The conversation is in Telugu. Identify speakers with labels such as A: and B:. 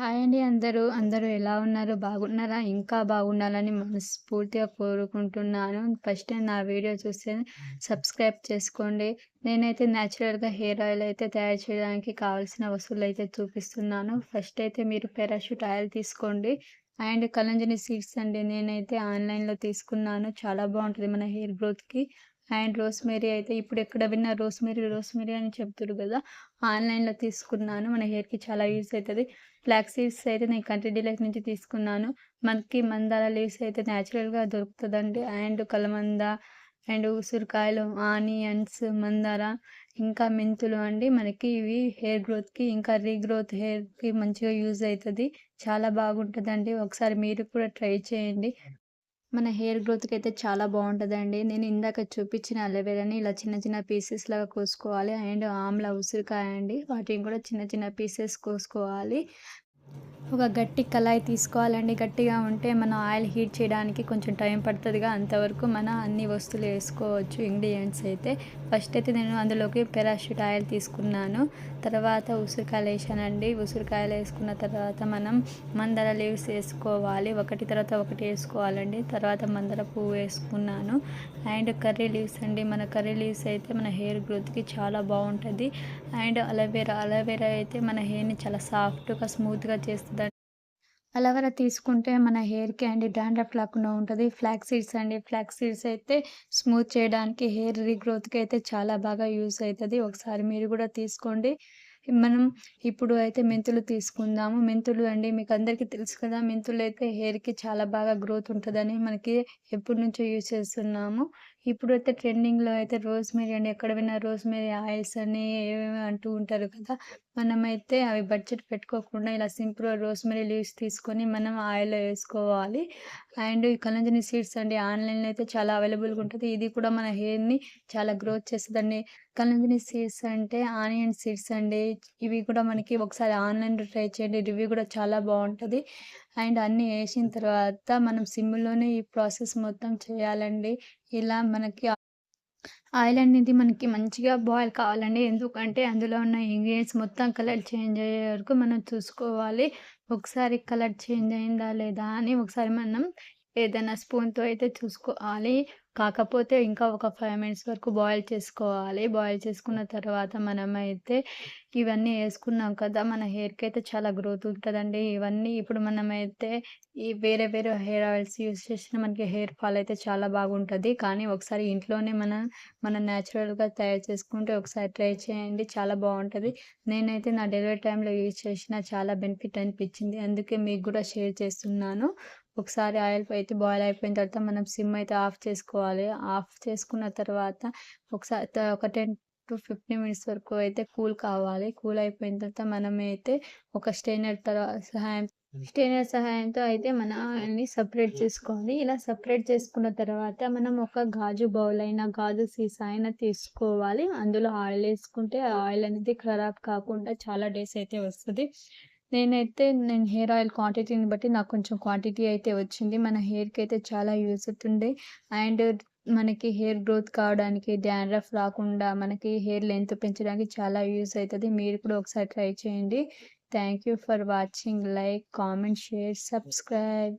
A: హాయ్ అండి అందరూ. అందరూ ఎలా ఉన్నారు? బాగున్నారా? ఇంకా బాగుండాలని మనస్ఫూర్తిగా కోరుకుంటున్నాను. ఫస్ట్ నా వీడియో చూస్తే సబ్స్క్రైబ్ చేసుకోండి. నేనైతే న్యాచురల్‌గా హెయిర్ ఆయిల్ అయితే తయారు చేయడానికి కావాల్సిన వస్తువులైతే చూపిస్తున్నాను. ఫస్ట్ అయితే మీరు పారాషూట్ ఆయిల్ తీసుకోండి. అండ్ కలంజని సీడ్స్ అండి. నేనైతే ఆన్‌లైన్‌లో తీసుకున్నాను. చాలా బాగుంటుంది మన హెయిర్ గ్రోత్‌కి. అండ్ రోస్‌మేరీ అయితే ఇప్పుడు ఎక్కడ విన్నా రోస్‌మేరీ, రోస్‌మేరీ అని చెప్తుర్రు కదా ఆన్‌లైన్‌లో తీసుకున్నాను. మన హెయిర్‌కి చాలా యూస్ అవుతుంది ఫ్లాక్స్ సీడ్స్ అయితే నేను కంట్రీ డిలైట్ నుంచి తీసుకున్నాను. మనకి మందార లీవ్స్ అయితే న్యాచురల్‌గా దొరుకుతుందండి అండ్ కలమంద అండ్ ఉసిరికాయలు, ఆనియన్స్, మందార ఇంకా మెంతులు అండి. మనకి ఇవి హెయిర్ గ్రోత్‌కి ఇంకా రీగ్రోత్ హెయిర్‌కి మంచిగా యూజ్ అవుతుంది చాలా బాగుంటుందండి ఒకసారి మీరు కూడా ట్రై చేయండి. మన హెయిర్ గ్రోత్‌కి అయితే చాలా బాగుంటుందండి నేను ఇందాక చూపించిన అలవేరాని ఇలా చిన్న చిన్న పీసెస్ లాగా కోసుకోవాలి. అండ్ ఆమ్లా ఉసిరికాయ అండి. వాటిని కూడా చిన్న చిన్న పీసెస్ కోసుకోవాలి. ఒక గట్టి కళాయి తీసుకోవాలండి. గట్టిగా ఉంటే మనం ఆయిల్ హీట్ చేయడానికి కొంచెం టైం పడుతుందిగా అంతవరకు మన అన్ని వస్తువులు వేసుకోవచ్చు ఇంగ్రీడియంట్స్ అయితే. ఫస్ట్ అయితే నేను అందులోకి పెరాషూట్ ఆయిల్ తీసుకున్నాను. తర్వాత ఉసిరికాయలు వేసానండి ఉసిరికాయలు వేసుకున్న తర్వాత మనం మందార లీవ్స్ వేసుకోవాలి ఒకటి తర్వాత ఒకటి వేసుకోవాలండి తర్వాత మందార పువ్వు వేసుకున్నాను అండ్ కర్రీ లీవ్స్ అండి. మన కర్రీ లీవ్స్ అయితే మన హెయిర్ గ్రోత్‌కి చాలా బాగుంటుంది అండ్ అలోవెరా, అలోవెరా అయితే మన హెయిర్‌ని చాలా సాఫ్ట్‌గా, స్మూత్‌గా చేస్తుంది అలవర తీసుకుంటే మన హెయిర్‌కి అండి డాండ్రఫ్ లేకుండా ఉంటుంది ఫ్లాక్స్ సీడ్స్ అండి. ఫ్లాక్స్ సీడ్స్ అయితే స్మూత్ చేయడానికి హెయిర్ రీగ్రోత్‌కి అయితే చాలా బాగా యూస్ అవుతుంది ఒకసారి మీరు కూడా తీసుకోండి. మనం ఇప్పుడు అయితే మెంతులు తీసుకుందాము. మెంతులు అండి మీకు అందరికీ తెలుసు కదా! మెంతులు అయితే హెయిర్‌కి చాలా బాగా గ్రోత్ ఉంటుందని మనకి ఎప్పటినుంచో యూజ్ చేస్తున్నాము. ఇప్పుడైతే ట్రెండింగ్‌లో అయితే రోస్‌మేరీ అండి. ఎక్కడ విన్నా రోస్‌మేరీ ఆయిల్స్ అని ఏమేమి అంటూ ఉంటారు కదా! మనమైతే అవి బడ్జెట్ పెట్టుకోకుండా ఇలా సింపుల్‌గా రోస్‌మేరీ లీవ్స్ తీసుకొని మనం ఆయిల్‌లో వేసుకోవాలి అండ్ ఈ కలంజని సీడ్స్ అండి. ఆన్‌లైన్‌లో అయితే చాలా అవైలబుల్‌గా ఉంటుంది ఇది కూడా మన హెయిర్‌ని చాలా గ్రోత్ చేస్తుందండి కలంజని సీడ్స్ అంటే ఆనియన్ సీడ్స్ అండి. ఇవి కూడా మనకి ఒకసారి ఆన్‌లైన్‌లో ట్రై చేయండి. రివ్యూ కూడా చాలా బాగుంటుంది అండ్ అన్నీ ఏసిన తర్వాత మనం సిమ్‌లోనే ఈ ప్రాసెస్ మొత్తం చేయాలండి. ఇలా మనకి ఆయిల్ అనేది మనకి మంచిగా బాయిల్ కావాలండి. ఎందుకంటే అందులో ఉన్న ఇంగ్రీడియెంట్స్ మొత్తం కలర్ చేంజ్ అయ్యే వరకు మనం చూసుకోవాలి. ఒకసారి కలర్ చేంజ్ అయిందా లేదా అని ఒకసారి మనం ఏదైనా స్పూన్‌తో అయితే చూసుకోవాలి. కాకపోతే ఇంకా ఒక ఫైవ్ మినిట్స్ వరకు బాయిల్ చేసుకోవాలి. బాయిల్ చేసుకున్న తర్వాత మనమైతే ఇవన్నీ వేసుకున్నాం కదా! మన హెయిర్‌కి అయితే చాలా గ్రోత్ ఉంటుందండి ఇవన్నీ ఇప్పుడు మనమైతే ఈ వేరే వేరే హెయిర్ ఆయిల్స్ యూజ్ చేసిన మనకి హెయిర్ ఫాల్ అయితే చాలా బాగుంటుంది కానీ ఒకసారి ఇంట్లోనే మనం మన న్యాచురల్‌గా తయారు చేసుకుంటే ఒకసారి ట్రై చేయండి. చాలా బాగుంటుంది నేనైతే నా డెలివరీ టైంలో యూజ్ చేసిన చాలా బెనిఫిట్ అనిపించింది. అందుకే మీకు కూడా షేర్ చేస్తున్నాను. ఒకసారి ఆయిల్ అయితే బాయిల్ అయిపోయిన తర్వాత మనం సిమ్ అయితే ఆఫ్ చేసుకోవాలి. ఆఫ్ చేసుకున్న తర్వాత ఒకసారి ఒక టెన్ టు ఫిఫ్టీన్ మినిట్స్ వరకు అయితే కూల్ కావాలి. కూల్ అయిపోయిన తర్వాత మనమైతే ఒక స్టైనర్ తర్వాత సహాయం స్టైనర్ సహాయంతో అయితే మన ఆయిల్‌ని సపరేట్ చేసుకోవాలి. ఇలా సపరేట్ చేసుకున్న తర్వాత మనం ఒక గాజు బౌల్ అయినా, గాజు సీసా అయినా తీసుకోవాలి. అందులో ఆయిల్ వేసుకుంటే ఆయిల్ అనేది ఖరాబ్ కాకుండా చాలా డేస్ అయితే వస్తుంది నేనైతే నేను హెయిర్ ఆయిల్ క్వాంటిటీని బట్టి నాకు కొంచెం క్వాంటిటీ అయితే వచ్చింది. మన హెయిర్‌కి అయితే చాలా యూజ్ అవుతుండే అండ్ మనకి హెయిర్ గ్రోత్ కావడానికి, డాండ్రఫ్ రాకుండా మనకి హెయిర్ లెంత్ పెంచడానికి చాలా యూజ్ అవుతుంది మీరు కూడా ఒకసారి ట్రై చేయండి. Thank you for watching. Like, comment, share, subscribe.